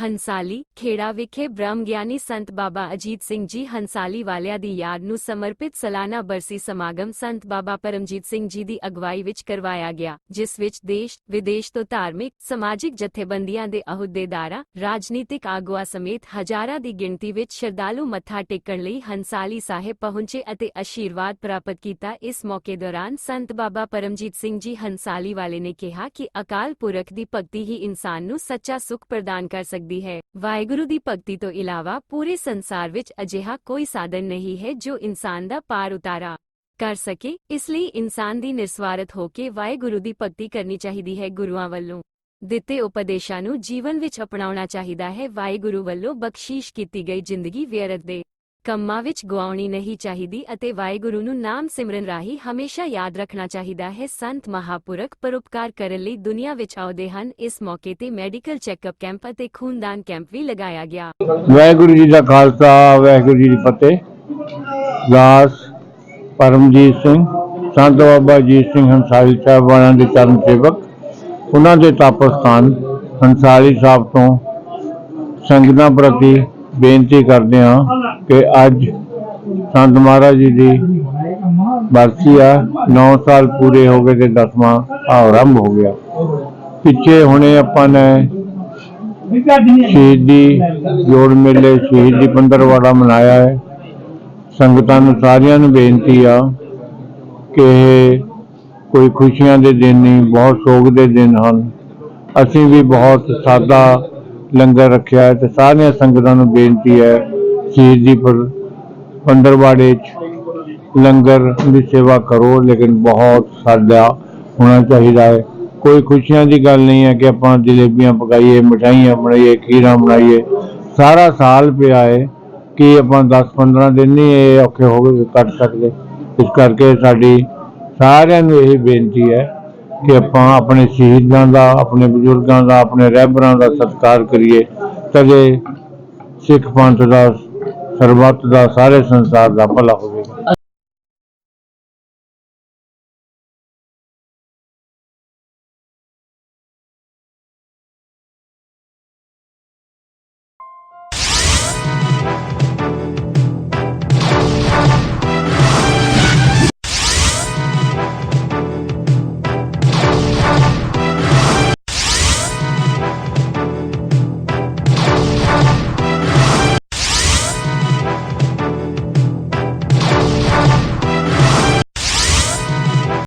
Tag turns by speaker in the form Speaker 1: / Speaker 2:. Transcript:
Speaker 1: ਹੰਸਾਲੀ ਖੇੜਾ ਵਿਖੇ ਬ੍ਰਹਮ ਗਿਆਨੀ ਸੰਤ ਬਾਬਾ ਅਜੀਤ ਸਿੰਘ ਜੀ ਹੰਸਾਲੀ ਵਾਲਿਆਂ ਦੀ ਯਾਦ ਨੂੰ ਸਮਰਪਿਤ ਸਾਲਾਨਾ ਬਰਸੀ ਸਮਾਗਮ ਸੰਤ ਬਾਬਾ ਪਰਮਜੀਤ ਸਿੰਘ ਜੀ ਦੀ ਅਗਵਾਈ ਵਿੱਚ ਕਰਵਾਇਆ ਗਿਆ, ਜਿਸ ਵਿੱਚ ਦੇਸ਼, ਵਿਦੇਸ਼ ਤੋਂ ਧਾਰਮਿਕ, ਸਮਾਜਿਕ ਜਥੇਬੰਦੀਆਂ ਦੇ ਅਹੁਦੇਦਾਰਾਂ, ਰਾਜਨੀਤਿਕ ਆਗੂਆਂ ਸਮੇਤ ਹਜ਼ਾਰਾਂ ਦੀ ਗਿਣਤੀ ਵਿੱਚ ਸ਼ਰਧਾਲੂ ਮੱਥਾ ਟੇਕਣ ਲਈ ਹੰਸਾਲੀ ਸਾਹਿਬ ਪਹੁੰਚੇ ਅਤੇ ਅਸ਼ੀਰਵਾਦ ਪ੍ਰਾਪਤ ਕੀਤਾ। ਇਸ ਮੌਕੇ ਦੌਰਾਨ ਸੰਤ ਬਾਬਾ ਪਰਮਜੀਤ ਸਿੰਘ ਜੀ ਹੰਸਾਲੀ ਵਾਲੇ ਨੇ ਕਿਹਾ ਕਿ ਅਕਾਲ ਪੁਰਖ ਦੀ ਭਗਤੀ ਹੀ ਇਨਸਾਨ ਨੂੰ ਸੱਚਾ ਸੁਖ ਪ੍ਰਦਾਨ ਕਰ ਸਕਦੀ ਹੈ। ਵਾਹਿਗੁਰੂ ਦੀ ਭਗਤੀ ਤੋਂ ਇਲਾਵਾ ਪੂਰੇ ਸੰਸਾਰ ਵਿੱਚ ਅਜਿਹਾ ਕੋਈ ਸਾਧਨ ਨਹੀਂ ਹੈ ਜੋ ਇਨਸਾਨ ਦਾ ਪਾਰ ਉਤਾਰਾ ਕਰ ਸਕੇ। ਇਸ ਲਈ ਇਨਸਾਨ ਦੀ ਨਿਰਸਵਾਰਥ ਹੋ ਕੇ ਵਾਹਿਗੁਰੂ ਦੀ ਭਗਤੀ ਕਰਨੀ ਚਾਹੀਦੀ ਹੈ ਗੁਰੂਆਂ ਵੱਲੋਂ। ਦਿੱਤੇ ਉਪਦੇਸ਼ਾਂ ਨੂੰ ਜੀਵਨ ਵਿੱਚ ਅਪਣਾਉਣਾ ਚਾਹੀਦਾ ਹੈ। ਵਾਹਿਗੁਰੂ ਵੱਲੋਂ ਬਖਸ਼ੀਸ਼ ਕੀਤੀ ਗਈ ਜ਼ਿੰਦਗੀ ਵਿਅਰਥ ਦੇ ਕੰਮਾਂ ਵਿੱਚ ਗਵਾਉਣੀ ਨਹੀਂ ਚਾਹੀਦੀ ਅਤੇ ਵਾਹਿਗੁਰੂ ਨੂੰ ਨਾਮ ਸਿਮਰਨ ਰਾਹੀਂ ਹਮੇਸ਼ਾ ਯਾਦ ਰੱਖਣਾ ਚਾਹੀਦਾ ਹੈ। ਸੰਤ ਮਹਾਪੁਰਖ ਪਰਉਪਕਾਰ ਕਰਨ ਲਈ ਦੁਨੀਆ ਵਿੱਚ ਆਉਦੇ ਹਨ। ਇਸ ਮੌਕੇ ਤੇ ਮੈਡੀਕਲ ਚੈੱਕਅਪ ਕੈਂਪ ਅਤੇ ਖੂਨਦਾਨ ਕੈਂਪ ਵੀ ਲਗਾਇਆ ਗਿਆ।
Speaker 2: ਵਾਹਿਗੁਰੂ ਜੀ ਦਾ ਖਾਲਸਾ, ਵਾਹਿਗੁਰੂ ਜੀ ਦੀ ਫਤਿਹ। ਦਾਸ ਪਰਮਜੀਤ ਸਿੰਘ, ਸੰਤ ਬਾਬਾ ਅਜੀਤ ਸਿੰਘ ਹੰਸਾਲੀ ਸਾਹਿਬ ਦੇ ਚਰਨ ਸੇਵਕ, ਉਹਨਾਂ ਦੇ ਤਪ ਹੰਸਾਲੀ ਸਾਹਿਬ ਤੋਂ ਸੰਗਤਾਂ ਪ੍ਰਤੀ ਬੇਨਤੀ ਕਰਦੇ ਹਾਂ ਕਿ ਅੱਜ ਸੰਤ ਮਹਾਰਾਜ ਜੀ ਦੀ ਬਰਸੀ ਆ 9 ਸਾਲ ਪੂਰੇ ਹੋ ਗਏ ਤੇ 10ਵਾਂ ਆਰੰਭ ਹੋ ਗਿਆ। ਪਿੱਛੇ ਹੁਣੇ ਆਪਾਂ ਨੇ ਸ਼ਹੀਦੀ ਜੋੜ ਮੇਲੇ, ਸ਼ਹੀਦੀ ਪੰਦਰਵਾੜਾ ਮਨਾਇਆ ਹੈ। ਸੰਗਤਾਂ ਨੂੰ ਸਾਰਿਆਂ ਨੂੰ ਬੇਨਤੀ ਆ ਕਿ ਇਹ ਕੋਈ ਖੁਸ਼ੀਆਂ ਦੇ ਦਿਨ ਨਹੀਂ, ਬਹੁਤ ਸੋਗ ਦੇ ਦਿਨ ਹਨ। ਅਸੀਂ ਵੀ ਬਹੁਤ ਸਾਦਾ ਲੰਗਰ ਰੱਖਿਆ ਹੈ ਤੇ ਸਾਰੀਆਂ ਸੰਗਤਾਂ ਨੂੰ ਬੇਨਤੀ ਹੈ ਸ਼ਹੀਦੀ ਪਰ ਪੰਦਰਵਾੜੇ 'ਚ ਲੰਗਰ ਦੀ ਸੇਵਾ ਕਰੋ ਲੇਕਿਨ ਬਹੁਤ ਸਾਦਾ ਹੋਣਾ ਚਾਹੀਦਾ ਹੈ ਕੋਈ ਖੁਸ਼ੀਆਂ ਦੀ ਗੱਲ ਨਹੀਂ ਹੈ ਕਿ ਆਪਾਂ ਜਲੇਬੀਆਂ ਪਕਾਈਏ ਮਠਾਈਆਂ ਬਣਾਈਏ ਖੀਰਾਂ ਬਣਾਈਏ ਸਾਰਾ ਸਾਲ ਪਿਆ ਹੈ ਕਿ ਆਪਾਂ 10-15 ਦਿਨ ਨਹੀਂ ਇਹ ਔਖੇ ਹੋ ਕੇ ਕੱਟ ਸਕਦੇ ਇਸ ਕਰਕੇ ਸਾਡੀ ਸਾਰਿਆਂ ਨੂੰ ਇਹ ਬੇਨਤੀ ਹੈ ਕਿ ਆਪਾਂ ਆਪਣੇ ਸ਼ਹੀਦਾਂ ਦਾ ਆਪਣੇ ਬਜ਼ੁਰਗਾਂ ਦਾ ਆਪਣੇ ਰਹਿਬਰਾਂ ਦਾ ਸਤਿਕਾਰ ਕਰੀਏ ਤਦੇ ਸਿੱਖ ਪੰਥ ਦਾ ਸਰਬੱਤ ਦਾ ਸਾਰੇ ਸੰਸਾਰ ਦਾ ਭਲਾ ਹੋਵੇ।